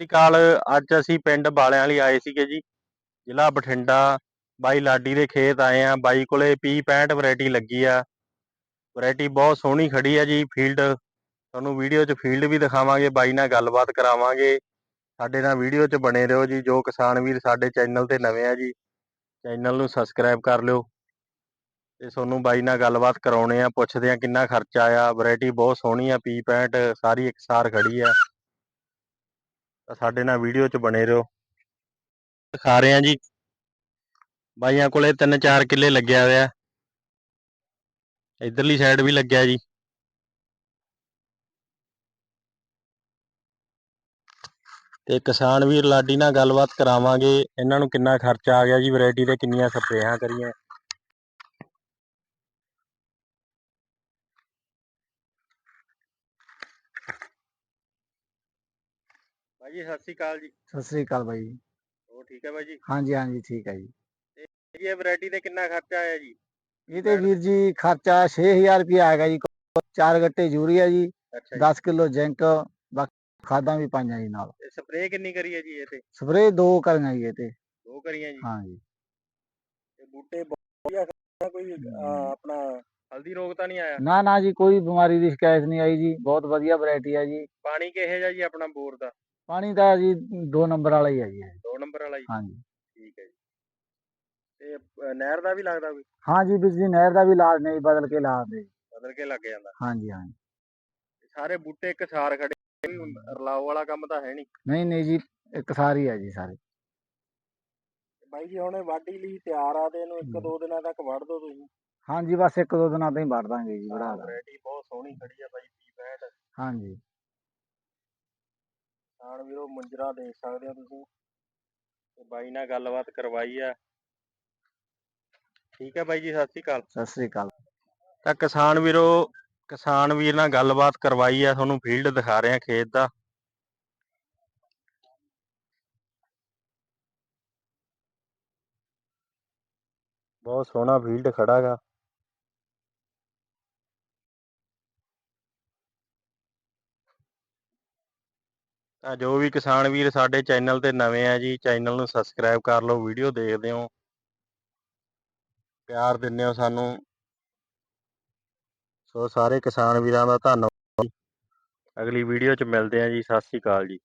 ਸਤਿ ਸ਼੍ਰੀ ਅਕਾਲ। ਅੱਜ ਅਸੀਂ ਪਿੰਡ ਬਾਲਿਆਂ ਵਾਲੀ ਆਏ ਸੀਗੇ ਜੀ। ਜ਼ਿਲ੍ਹਾ ਬਠਿੰਡਾ। ਬਾਈ ਲਾਡੀ ਦੇ ਖੇਤ ਆਏ ਆ। ਬਾਈ ਕੋਲੇ P65 ਵੈਰਾਈਟੀ ਲੱਗੀ ਆ। ਵੈਰਾਈਟੀ ਬਹੁਤ ਸੋਹਣੀ ਖੜੀ ਆ ਜੀ ਫੀਲਡ। ਤੁਹਾਨੂੰ ਵੀਡੀਓ 'ਚ ਫੀਲਡ ਵੀ ਦਿਖਾਵਾਂਗੇ, ਬਾਈ ਨਾਲ ਗੱਲਬਾਤ ਕਰਾਵਾਂਗੇ। ਸਾਡੇ ਨਾਲ ਵੀਡੀਓ 'ਚ ਬਣੇ ਰਹੋ ਜੀ। ਜੋ ਕਿਸਾਨ ਵੀਰ ਸਾਡੇ ਚੈਨਲ ਤੇ ਨਵੇਂ ਆ ਜੀ, ਚੈਨਲ ਨੂੰ ਸਬਸਕ੍ਰਾਈਬ ਕਰ ਲਿਓ। ਤੇ ਤੁਹਾਨੂੰ ਬਾਈ ਨਾਲ ਗੱਲਬਾਤ ਕਰਾਉਣੇ ਆ, ਪੁੱਛਦੇ ਆ ਕਿੰਨਾ ਖਰਚਾ ਆਇਆ। ਵੈਰਾਈਟੀ ਬਹੁਤ ਸੋਹਣੀ ਆ P65 ਸਾਰੀ ਇਕਸਾਰ ਖੜੀ ਆ। ਤਾਂ ਸਾਡੇ ਨਾਲ ਵੀਡੀਓ 'ਚ ਬਣੇ ਰਹੋ। ਦਿਖਾ ਰਹੇ ਆ ਜੀ। ਬਾਈਆਂ ਕੋਲੇ 3-4 ਕਿੱਲੇ ਲੱਗਿਆ ਹੋਇਆ। ਇਧਰਲੀ ਸਾਈਡ ਵੀ ਲੱਗਿਆ ਜੀ। ਤੇ ਕਿਸਾਨ ਵੀਰ ਲਾਡੀ ਨਾਲ ਗੱਲਬਾਤ ਕਰਾਵਾਂਗੇ। ਇਹਨਾਂ ਨੂੰ ਕਿੰਨਾ ਖਰਚਾ ਆ ਗਿਆ ਜੀ? ਵੈਰਾਈਟੀ ਤੇ ਕਿੰਨੀਆਂ ਸਪਰੇਹਾਂ ਕਰੀਆਂ? ਜੀ ਸਤਿ ਸ਼੍ਰੀ ਅਕਾਲ ਜੀ। ਸਤਿ ਸ੍ਰੀ ਅਕਾਲ ਬਾਈ ਜੀ। ਹੋਰ ਠੀਕ ਹੈ ਬਾਈ ਜੀ ਹਾਂਜੀ ਹਾਂਜੀ ਠੀਕ ਹੈ ਜੀ। ਜੀ ਇਹ ਵੈਰਾਈਟੀ ਤੇ ਕਿੰਨਾ ਖਰਚਾ ਆਇਆ ਜੀ? ਇਹ ਤੇ ਵੀਰ ਜੀ ਖਰਚਾ 6000 ਰੁਪਏ ਆਏਗਾ ਜੀ। ਚਾਰ ਗੱਟੇ ਯੂਰੀਆ ਜੀ ਅੱਛਾ 10 ਕਿਲੋ ਜ਼ਿੰਕ ਬਾਕੀ ਖਾਦਾਂ ਵੀ ਪਾਈਆਂ ਜੀ ਨਾਲ। ਜੀ ਸਪਰੇਅ ਕਿੰਨੀ ਕਰੀ ਹੈ ਜੀ ਇਹ ਤੇ? ਸਪਰੇ ਦੋ ਕਰੀਆਂ ਜੀ ਇਹ ਤੇ। ਦੋ ਕਰੀਆਂ ਜੀ? ਹਾਂਜੀ। ਤੇ ਬੂਟੇ ਬਹੁਤ ਵਧੀਆ ਕੋਈ ਅਹ, ਆਪਣਾ ਹਲਦੀ ਰੋਗ ਤਾਂ ਨਹੀਂ ਆਇਆ? ਨਾ ਨਾ ਜੀ ਕੋਈ ਬਿਮਾਰੀ ਦੀ ਸ਼ਿਕਾਇਤ ਨਹੀਂ ਆਈ ਜੀ। ਬਹੁਤ ਵਧੀਆ ਵੈਰਾਈਟੀ ਹੈ ਜੀ। ਪਾਣੀ ਕਿਹੋ ਜਿਹਾ ਜੀ ਆਪਣਾ ਬੋਰ ਦਾ? ਪਾਣੀ ਦਾ ਜੀ ਦੋ ਨੰਬਰ ਵਾਲਾ ਹੀ ਹੈ ਜੀ ਇਹ। ਦੋ ਨੰਬਰ ਵਾਲਾ ਜੀ ਹਾਂਜੀ। ਠੀਕ ਹੈ ਜੀ। ਤੇ ਨਹਿਰ ਦਾ ਵੀ ਲੱਗਦਾ ਕੋਈ? ਹਾਂਜੀ ਵੀਰ ਜੀ ਨਹਿਰ ਦਾ ਵੀ ਇਲਾਜ ਨਹੀਂ ਬਦਲ ਕੇ ਲਾ ਦੇ ਬਦਲ ਕੇ ਲੱਗ ਜਾਂਦਾ। ਹਾਂਜੀ ਹਾਂਜੀ। ਸਾਰੇ ਬੂਟੇ ਇੱਕ ਸਾਰ ਖੜੇ ਕੋਈ ਰਲਾਓ ਵਾਲਾ ਕੰਮ ਤਾਂ ਹੈ ਨਹੀਂ। ਨਹੀਂ ਨਹੀਂ ਜੀ ਇੱਕ ਸਾਰੀ ਹੈ ਜੀ ਸਾਰੇ। ਬਾਈ ਜੀ ਹੁਣ ਇਹ ਵਾਢੀ ਲਈ ਤਿਆਰ ਆ ਤੇ ਇਹਨੂੰ ਇੱਕ ਹਮ। ਦੋ ਦਿਨਾਂ ਤੱਕ ਵੜ ਦੋ ਤੁਸੀਂ। ਹਾਂਜੀ ਬਸ ਇੱਕ ਦੋ ਦਿਨਾਂ ਤੋਂ ਹੀ ਵੜ ਦਾਂਗੇ ਜੀ ਬੜਾ ਵੈਰਾਈਟੀ ਬਹੁਤ ਸੋਹਣੀ ਖੜੀ ਆ ਬਾਈ 65 ਹਾਂਜੀ। ਕਿਸਾਨ ਵੀਰੋ ਮੁੰਜਰਾ ਦੇਖ ਸਕਦੇ ਹੋ ਤੁਸੀਂ। ਤੇ ਬਾਈ ਨਾਲ ਗੱਲਬਾਤ ਕਰਵਾਈ ਆ। ਠੀਕ ਹੈ ਬਾਈ ਜੀ ਸਤਿ ਸ਼੍ਰੀ ਅਕਾਲ। ਸਤਿ ਸ੍ਰੀ ਅਕਾਲ। ਤਾਂ ਕਿਸਾਨ ਵੀਰੋ ਕਿਸਾਨ ਵੀਰ ਨਾਲ ਗੱਲਬਾਤ ਕਰਵਾਈ ਆ ਤੁਹਾਨੂੰ ਫੀਲਡ ਦਿਖਾ ਰਹੇ ਆ ਖੇਤ ਦਾ। ਬਹੁਤ ਸੋਹਣਾ ਫੀਲਡ ਖੜਾ ਤਾਂ ਜੋ ਵੀ ਕਿਸਾਨ ਵੀਰ ਸਾਡੇ ਚੈਨਲ ਤੇ ਨਵੇਂ ਆ ਜੀ, ਚੈਨਲ ਨੂੰ ਸਬਸਕ੍ਰਾਈਬ ਕਰ ਲਓ, ਵੀਡੀਓ ਦੇਖਦੇ ਹੋ। ਪਿਆਰ ਦਿੰਦੇ ਹੋ ਸਾਨੂੰ। ਸੋ ਸਾਰੇ ਕਿਸਾਨ ਵੀਰਾਂ ਦਾ ਧੰਨਵਾਦ। ਅਗਲੀ ਵੀਡੀਓ 'ਚ ਮਿਲਦੇ ਹਾਂ ਜੀ। ਸਤਿ ਸ਼੍ਰੀ ਅਕਾਲ ਜੀ।